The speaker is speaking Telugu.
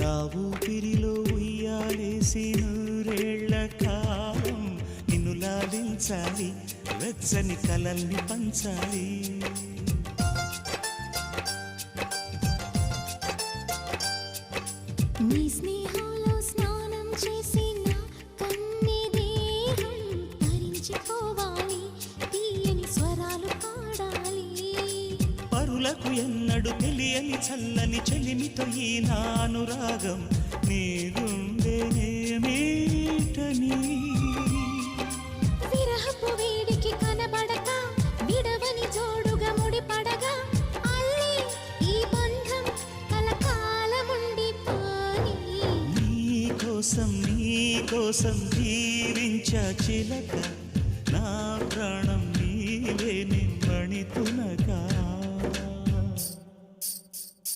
నా ఊపిరిలో ఉయ్యాలేసి నూరేళ్ళ కాలం నిన్ను లాలించాలి వెచ్చని కలల్ని పంచాలి. నీ స్నేహంలో స్నానం చేసి కన్నీ దేహం తరించిపోవాలి పరులకు ఎన్నడు తెలియని చల్లని చెలిమితో ఈ నా అనురాగం నీ గుండెనేమీటని విరహపు వేడికి కనబడక విడవని జోడుగా ముడిపడగా అల్లి ఈ బంధం కలకాలముండిపోని నీ కోసం నీ కోసం జీవించ చిలక నా ప్రాణం నీవే నిమ్మణి తునగా